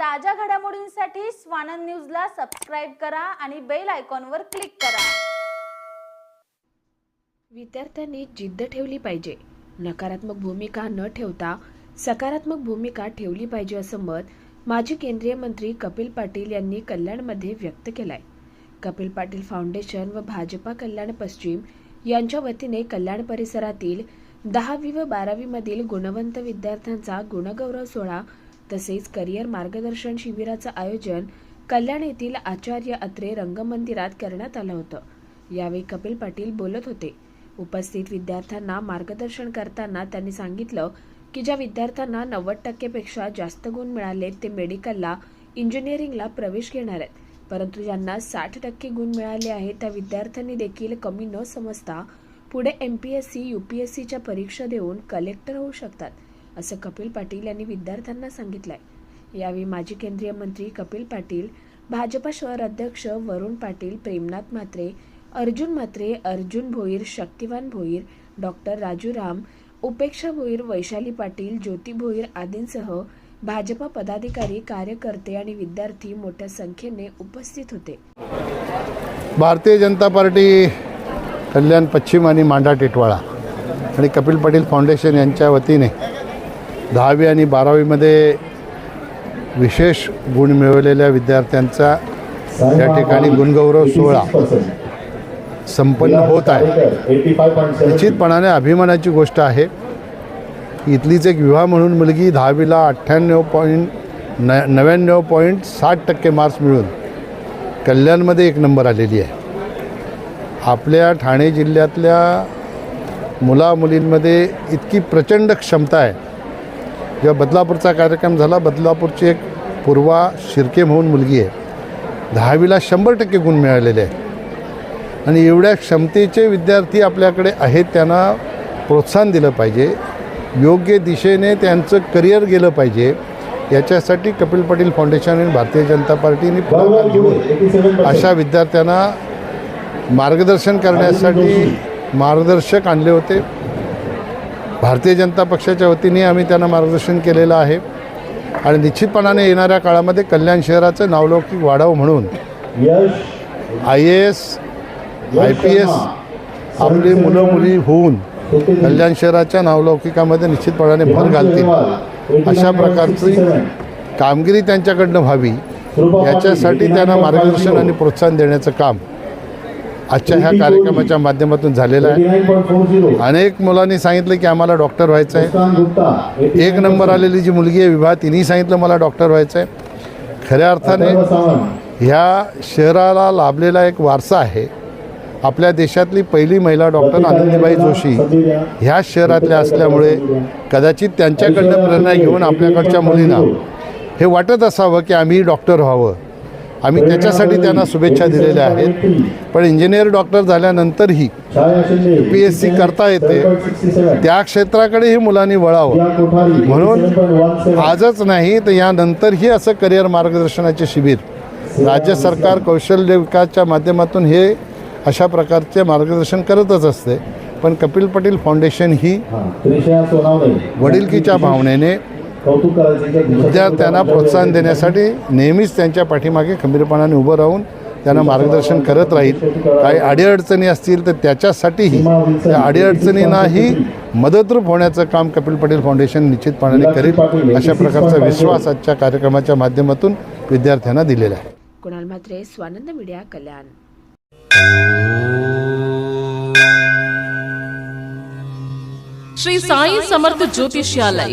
ताज्या घडामोडींसाठी स्वानंद न्यूजला सबस्क्राईब करा आणि बेल आयकॉनवर क्लिक करा. विद्यार्थ्यांनी जिद्द ठेवली पाहिजे. नकारात्मक भूमिका न ठेवता सकारात्मक भूमिका ठेवली पाहिजे असं मत माजी केंद्रीय मंत्री कपिल पाटील यांनी कल्याणमध्ये व्यक्त केलाय. कपिल पाटील फाउंडेशन व भाजपा कल्याण पश्चिम यांच्या वतीने कल्याण परिसरातील दहावी व बारावीमधील गुणवंत विद्यार्थ्यांचा गुणगौरव सोहळा तसेच करिअर मार्गदर्शन शिबिराचं आयोजन कल्याण येथील आचार्य अत्रे रंगमंदिरात करण्यात आलं होतं. यावेळी कपिल पाटील बोलत होते. उपस्थित विद्यार्थ्यांना मार्गदर्शन करताना त्यांनी सांगितलं की ज्या विद्यार्थ्यांना नव्वद टक्केपेक्षा जास्त गुण मिळाले ते मेडिकलला इंजिनिअरिंगला प्रवेश घेणार आहेत. परंतु ज्यांना साठ टक्के गुण मिळाले आहेत त्या विद्यार्थ्यांनी देखील कमी न समजता पुढे M P S C U P S सीच्या परीक्षा देऊन कलेक्टर होऊ शकतात. असं कपिल पाटील यांनी विद्यार्थ्यांना सांगितलंय. यावेळी माजी केंद्रीय मंत्री कपिल पाटील भाजपा शहर अध्यक्ष वरुण पाटील प्रेमनाथ म्हात्रे अर्जुन म्हात्रे अर्जुन भोईर शक्तिवान भोईर डॉक्टर राजू राम उपेक्षा भोईर वैशाली पाटील ज्योती भोईर आदींसह भाजपा पदाधिकारी कार्यकर्ते आणि विद्यार्थी मोठ्या संख्येने उपस्थित होते. भारतीय जनता पार्टी कल्याण पश्चिम आणि मांडा टिटवाळा आणि कपिल पाटील फाउंडेशन यांच्या वतीने दहावी आणि बारावीमध्ये विशेष गुण मिळवलेल्या विद्यार्थ्यांचा या ठिकाणी गुणगौरव सोहळा संपन्न होत आहे. निश्चितपणाने अभिमानाची गोष्ट आहे. इथलीच एक विवाह म्हणून मुलगी दहावीला अठ्ठ्याण्णव पॉईंट न नव्याण्णव पॉईंट साठ टक्के मार्क्स मिळून कल्याणमध्ये एक नंबर आलेली आहे. आपल्या ठाणे जिल्ह्यातल्या मुलामुलींमध्ये इतकी प्रचंड क्षमता आहे. जेव्हा बदलापूरचा कार्यक्रम झाला बदलापूरची एक पूर्वा शिर्के म्हणून मुलगी आहे. दहावीला शंभर टक्के गुण मिळालेले आहे आणि एवढ्या क्षमतेचे विद्यार्थी आपल्याकडे आहेत त्यांना प्रोत्साहन दिलं पाहिजे. योग्य दिशेने त्यांचं करिअर गेलं पाहिजे. याच्यासाठी कपिल पाटील फाउंडेशन आणि भारतीय जनता पार्टीने पुढाकार घेऊन अशा विद्यार्थ्यांना मार्गदर्शन करण्यासाठी मार्गदर्शक आणले होते. भारतीय जनता पक्षाच्या वतीने आम्ही त्यांना मार्गदर्शन केलेलं आहे. आणि निश्चितपणाने येणाऱ्या काळामध्ये कल्याण शहराचं नावलौकिक वाढावं म्हणून I A S I P S आपली मुलं मुली होऊन कल्याण शहराच्या नावलौकिकामध्ये निश्चितपणाने भर घालतील. अशा प्रकारची कामगिरी त्यांच्याकडनं व्हावी. याच्यासाठी त्यांना मार्गदर्शन आणि प्रोत्साहन देण्याचं काम. आजच्या ह्या कार्यक्रमाच्या माध्यमातून झालेलं आहे. अनेक मुलांनी सांगितलं की आम्हाला डॉक्टर व्हायचं आहे. एक नंबर आलेली जी मुलगी आहे विवाह तिने सांगितलं मला डॉक्टर व्हायचं आहे. खऱ्या अर्थाने ह्या शहराला लाभलेला एक वारसा आहे. आपल्या देशातली पहिली महिला डॉक्टर आनंदीबाई जोशी ह्या शहरातल्या असल्यामुळे कदाचित त्यांच्याकडनं प्रेरणा घेऊन आपल्याकडच्या मुलींना हे वाटत असावं की आम्ही डॉक्टर व्हावं. आम्ही त्याच्यासाठी त्यांना शुभेच्छा दिलेल्या आहेत. पण इंजिनियर डॉक्टर झाल्यानंतरही पी एस सी करता येते. त्या क्षेत्राकडेही मुलांनी वळावं. म्हणून आजच नाही तर यानंतरही असं करिअर मार्गदर्शनाचे शिबिर. राज्य सरकार कौशल्य विकासच्या माध्यमातून हे अशा प्रकारचे मार्गदर्शन करतच असते. पण कपिल पटेल फाउंडेशन ही वडिलकीच्या भावनेने विद्यार्थ्यांना प्रोत्साहन देण्यासाठी नेहमीच त्यांच्या पाठीमागे खंबीरपणाने उभं राहून त्यांना मार्गदर्शन करत राहील. काही अडीअडचणी असतील तर त्याच्यासाठीही त्या अडीअडचणींनाही मदतरूप होण्याचं काम कपिल पटेल फाउंडेशन निश्चितपणाने करेल अशा प्रकारचा विश्वास आजच्या कार्यक्रमाच्या माध्यमातून विद्यार्थ्यांना दिलेला आहे. कुणाल म्हात्रे स्वानंद मीडिया कल्याण. श्री साई समर्थ ज्योतिषालय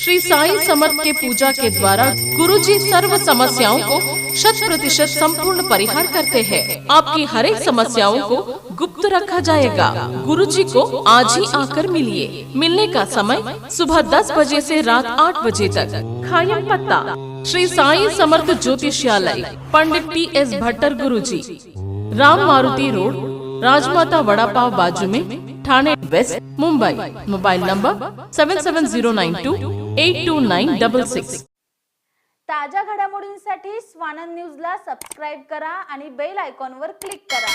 श्री साई समर्थ के पूजा के द्वारा गुरु जी सर्व समस्याओं को शत प्रतिशत संपूर्ण परिहार करते हैं। आपकी हर एक समस्याओं को गुप्त रखा जाएगा। गुरु जी को आज ही आकर मिलिए। मिलने का समय सुबह 10 बजे से रात 8 बजे तक। खायम पत्ता। Shri Sai Samarth ज्योतिषालय। Pandit T S Bhattar guru ji Ram Maruti road, Rajmata vada pav बाजू में। Thane west Mumbai. Mobile number seven seven zero nine two eight two nine double six ताज्या घडामोडींसाठी स्वानंद न्यूजला सबस्क्राईब करा आणि बेल आयकॉनवर क्लिक करा.